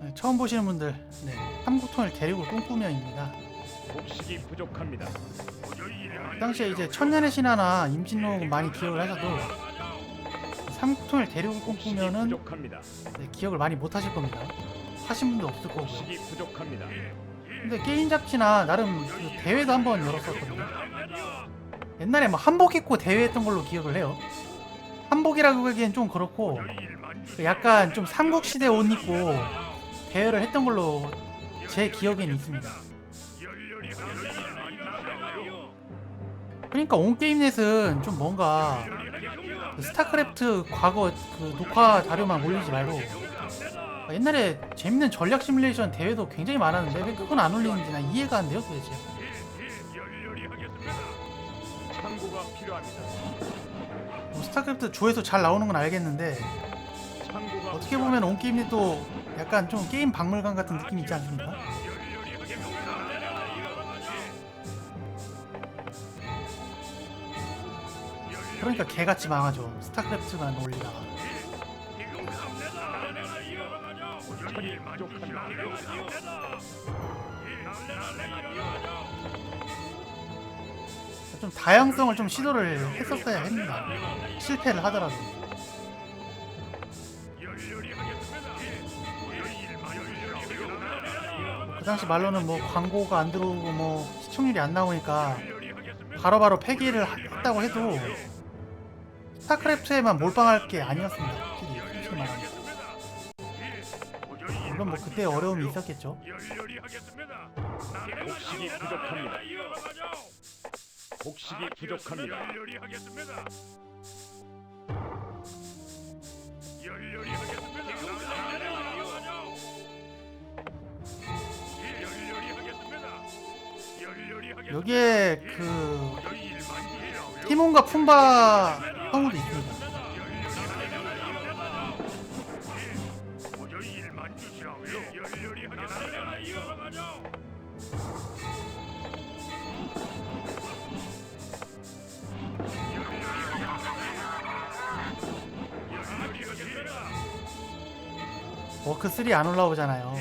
네, 처음 보시는 분들 네, 삼국통일 대륙을 꿈꾸며입니다. 곡식이 부족합니다. 그 당시에 이제 천년의 신화나 임진록은 많이 기억을 하셔도 삼국통일 대륙을 곡식이 꿈꾸면은. 네, 기억을 많이 못 하실 겁니다. 하신 분도 없을 거고요. 근데 게임 잡지나 나름 그 대회도 한번 열었었거든요. 옛날에 뭐 한복 입고 대회했던 걸로 기억을 해요. 한복이라고 하기엔 좀 그렇고 그 약간 좀 삼국시대 옷 입고 대회를 했던 걸로 제 기억에는 있습니다. 그러니까 온게임넷은 좀 뭔가 그 스타크래프트 과거 그 녹화 자료만 올리지 말고 옛날에 재밌는 전략 시뮬레이션 대회도 굉장히 많았는데 왜 그건 안 올리는지 나 이해가 안 돼요 도대체. 뭐 스타크래프트 조회수 잘 나오는 건 알겠는데 어떻게 보면 온게임넷도 약간 좀 게임 박물관 같은 느낌이 있지 않습니까? 그러니까 개같이 망하죠 스타크래프트만 올리다가. 좀 다양성을 좀 시도를 했었어야 했는다 실패를 하더라도 당시 말로는 뭐 광고가 안 들어오고 뭐 시청률이 안 나오니까 바로바로 폐기를 하- 했다고 해도 스타크래프트에만 몰빵할 게 아니었습니다. 솔직히 솔직히 말하면. 물론 뭐 그때 어려움이 있었겠죠. 곡식이 부족합니다. 곡식이 부족합니다. 여기에 그 티몬과 품바 성우도 있습니다. 워크 3 안 올라오잖아요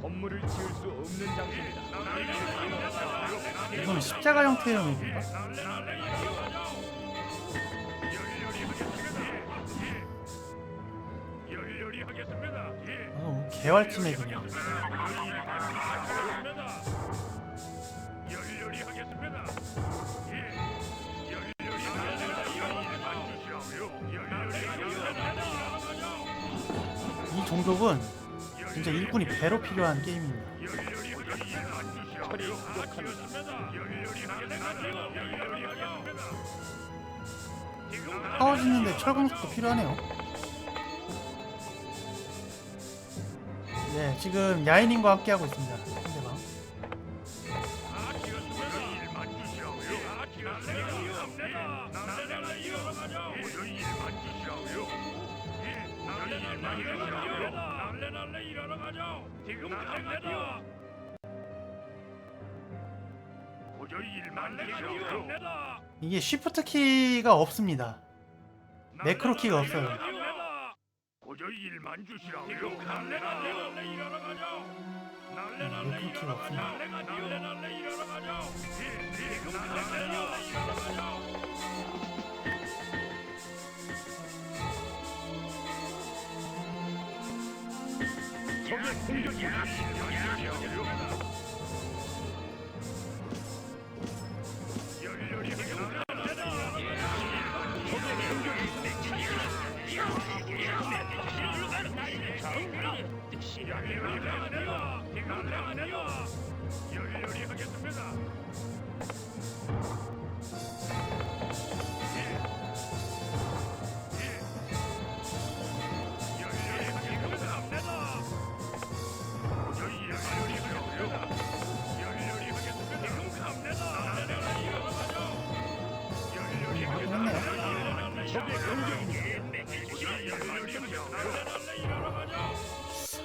건물을 지을 수 없는 장소입니다. 이건 십자가 형태의 맵인가? 어, 개활지 맵이네 이 종족은 진짜 일꾼이 배로 필요한 게임입니다. 파워 짓는데 철광석도 필요하네요. 네, 지금 야인님과 함께하고 있습니다. 상대방. 이게 쉬프트 키가 없습니다. 매크로 키가 없어요. 고저히 일만 주시라고요. 네, 매크로 키가 없습니다. 적의 공격이 열렬히 하겠습니다.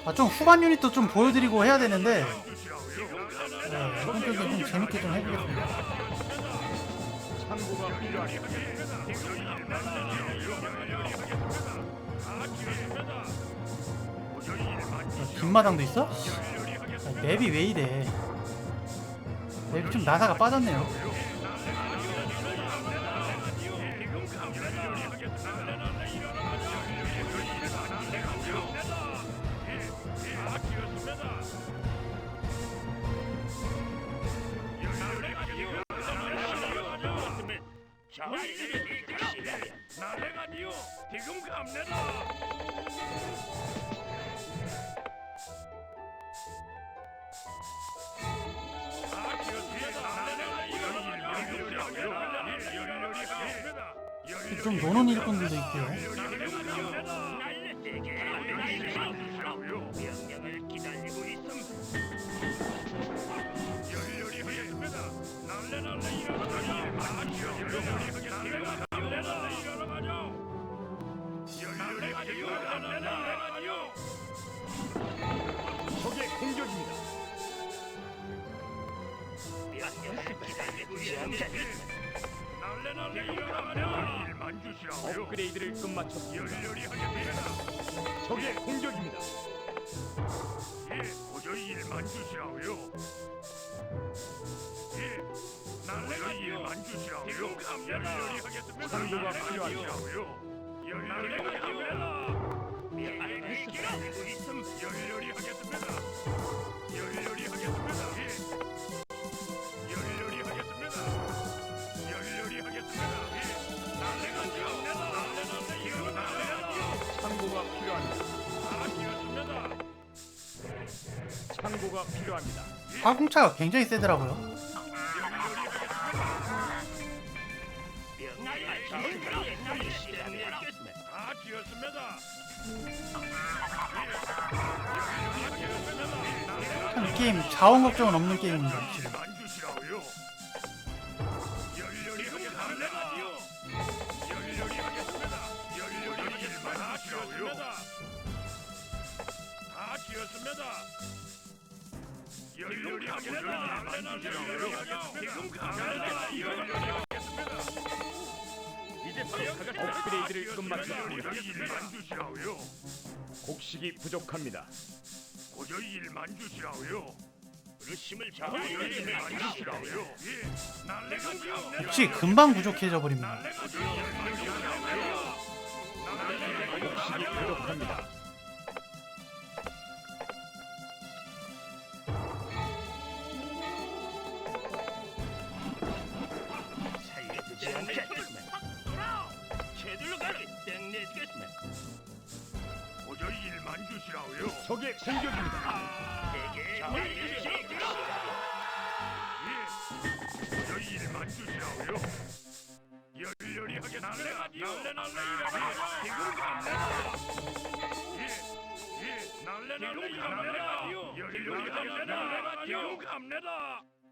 아, 좀 후반 유닛도 좀 보여드리고 해야 되는데. 네, 이번 경기 좀 재밌게 좀 해보겠습니다. 필요합니다. 어, 뒷마당도 있어? 아, 맵이 왜 이래? 맵이 좀 나사가 빠졌네요. 나래가니요 지금 갑니다. 다 지었습니다. 좀 노는 있고요. 명령을 기다리고 있음. 열렬히 하겠습니다. 날래 날래 일어나가죠. 열렬히 날래 날래 일어나가죠. 일만 주시라고요. 업그레이드를 끝마쳤습니다. 열렬히 하겠습니다. 적의 공격입니다. 예, 도저히 일만 주시라고요. 예, 날래가 일만 주시라고요. 열렬히 하겠습니다. 필요합니다. 주시라고요. 열렬히 하겠습니다. 열렬히 하겠습니다. 열렬히 하겠습니다. 예. 창고가 필요합니다. 화공차가 굉장히 세더라고요. 다 지었습니다. 참 이 게임 자원 걱정은 없는 게임입니다. 지금. 만 주시라고요. 열렬히 하겠습니다. 열렬히 하겠습니다. 열렬히 일만 하시라고요. 다 지었습니다. 지금. 이제 바로 업그레이드를 일만 주시라고요. 곡식이 부족합니다. 고저히 일만 주시라고요. 그릇심을 잡아 일만 주시라고요. 예, 날래가 갑니다. 역시 금방 부족해져 버립니다. 곡식이 부족합니다. 땡내주겠습니다. 도저히 일만 주시라고요. 적의 공격입니다. 내게 예, 도저히 일만 주시라고요. 열렬히 하게 날래 날래 날래 날래.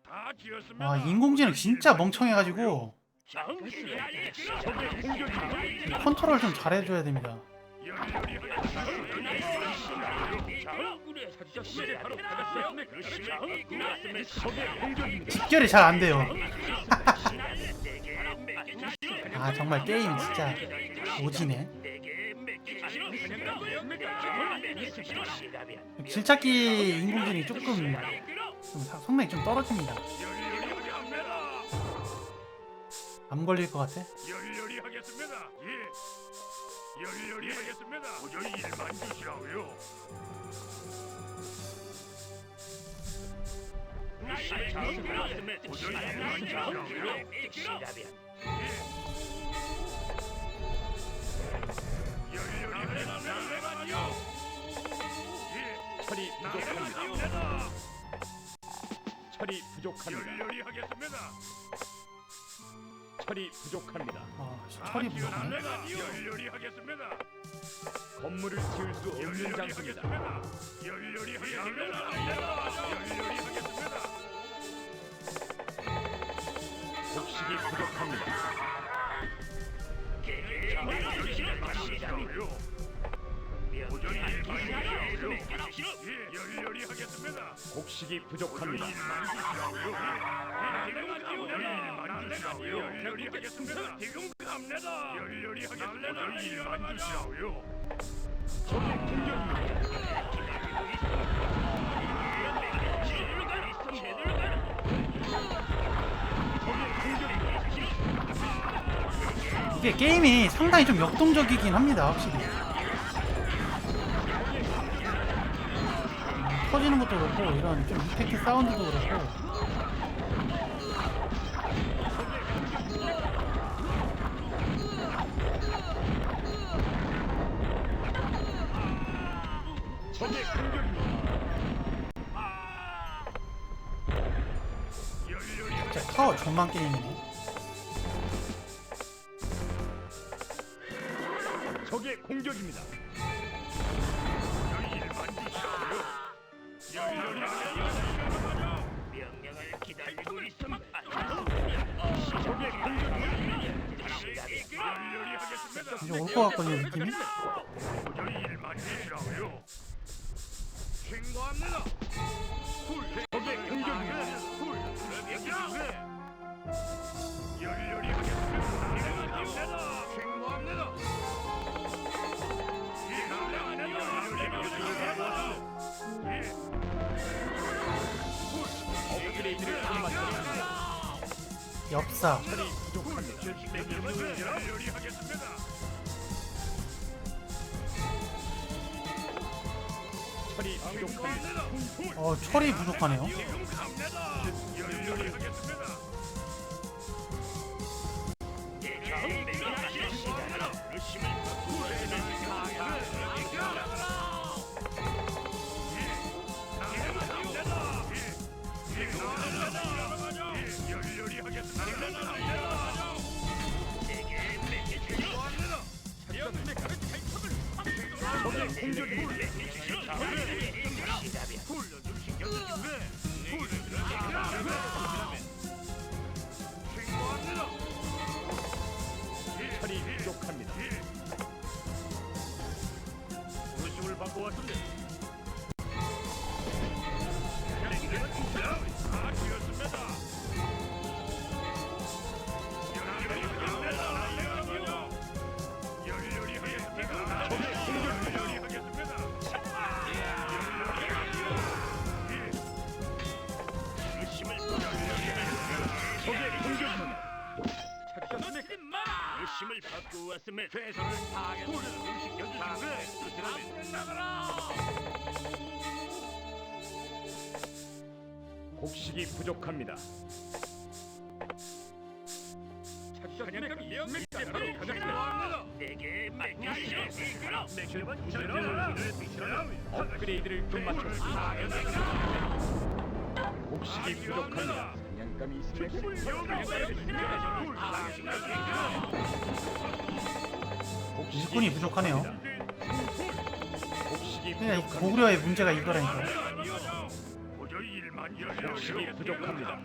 다 지었습니다. 와 인공지능 진짜 멍청해가지고. 컨트롤 좀 잘해줘야 됩니다. 직결이 잘 안 돼요. 아 정말 게임 진짜 오지네. 질찾기 인공지능이 조금 성능이 좀 떨어집니다. 안 걸릴 것 같아. 열렬히 하겠습니다. 예. 열렬히 하겠습니다. 도저히 일만 주시라고요. 도저히 일만 주시라고요. 예. 열렬히 하겠습니다. 예. 철이 부족합니다. 합니다. 철이 부족합니다. 열렬히 하겠습니다. 철이 부족합니다. 아 철이 부족하네. 열렬히 하겠습니다. 건물을 지을 수 없는 열렬히 장소입니다. 하겠습니다. 열렬히 하겠습니다. 열렬히 하겠습니다. 곡식이 부족합니다. 주시라고요. 하겠습니다. 곡식이 부족합니다. 일만 주시라고요. 열렬히 하겠습니다. 지금 갑니다. 열렬히 하겠습니다. 일만 주시라고요. 적의 공격입니다. 공격입니다. 이게 게임이 상당히 좀 역동적이긴 합니다 확실히 터지는 것도 그렇고 이런 좀 이펙트 사운드도 그렇고 전망 게임이네 적의 공격입니다. 명령을 기다리고 있음. 적의 공격입니다. 열렬히 하겠습니다. 이제 올 것 같거든요 느낌이 도저히 일만 주시라고요. 신고합니다. 적의 엽사. 어 철이 부족하네요 곡식이 부족합니다. 사냥감이 이제 바로 가겠습니다. 내게 맡기시오. 맥주만 주시라. 업그레이드를 끝마쳤습니다. 곡식이 부족합니다. 사냥감이 있습니다. 곡식이 일꾼이 부족하네요 곡식이 그냥. 고구려의 문제가 이거라니까 곡식이 부족합니다.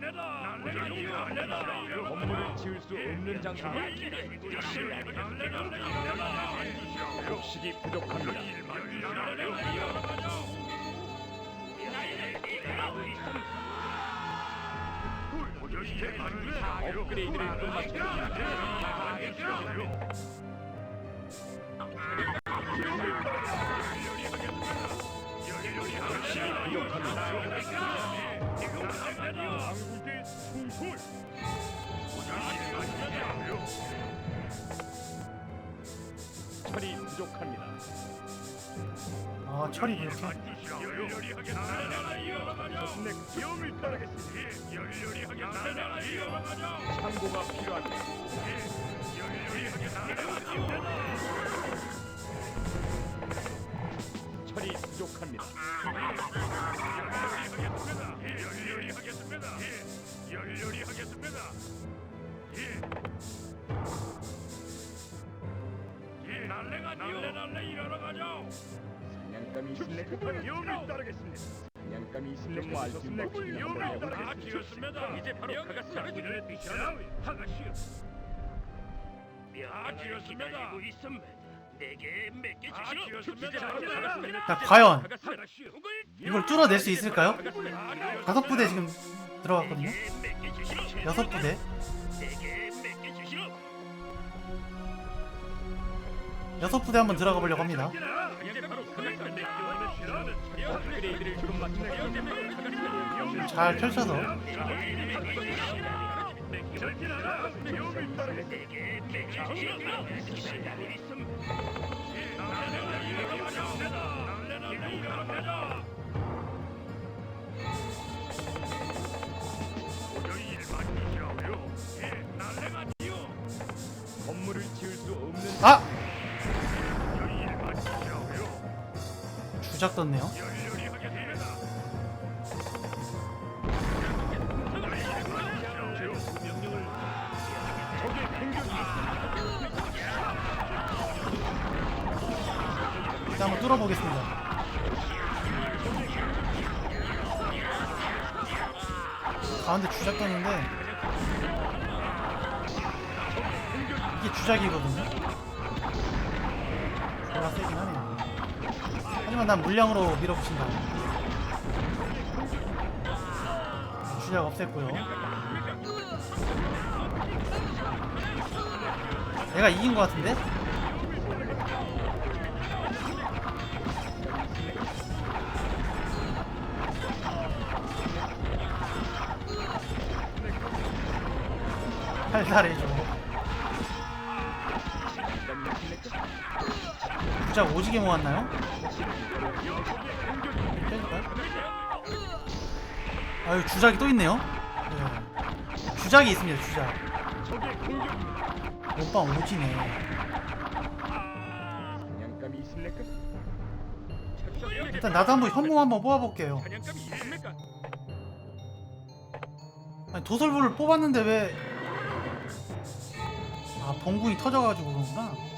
주시라고요. 건물을 지을 수 없는 장소입니다. 곡식이 부족합니다. 업그레이드를 끝마쳤습니다. 부족합니다. 철이 부족합니다. 아 철이 부족해 열렬히 하겠습니다. 영을 따르겠습니다. 열렬히 하겠습니다. 창고가 필요합니다. 열렬히 하겠습니다. 철이 부족합니다. 열렬히 하겠습니다. 예. 예, 날래가 날래 날래 일어나 가죠. 사냥감이 있습니까? 영을 따르겠습니다. 사냥감이 있으면 뭐 알지 뭐 영을 다 지었습니다. 이제 바로 가겠습니다. 문을 비켜라. 하가시오. 다 지었습니다. 있음. 내게 몇개 주시오. 가겠습니다. 자 과연 하가시오. 이걸 뚫어낼 수 있을까요? 다섯 부대 지금 들어갔거든요. 여섯 부대. 여섯 부대 한번 들어가 보려고 합니다. 잘 펼쳐서 아 주작 떴네요. 일단 한번 뚫어보겠습니다. 가운데 주작 떴는데 이게 주작이거든요. 졸라 세긴 하네요. 하지만 난 물량으로 밀어붙인다. 주작 없앴고요. 내가 이긴 것 같은데? 주작 오지게 모았나요? 아유 주작이 또 있네요. 네. 주작이 있습니다. 주작. 오빠 오지네. 일단 나도 한번 현무 한번 뽑아볼게요. 아니 도설부를 뽑았는데 왜? 아 봉군이 터져가지고 그런구나.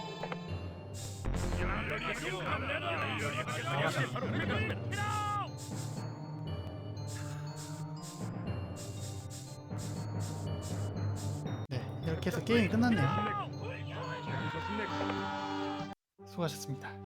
네 이렇게 해서 게임이 끝났네요. 수고하셨습니다.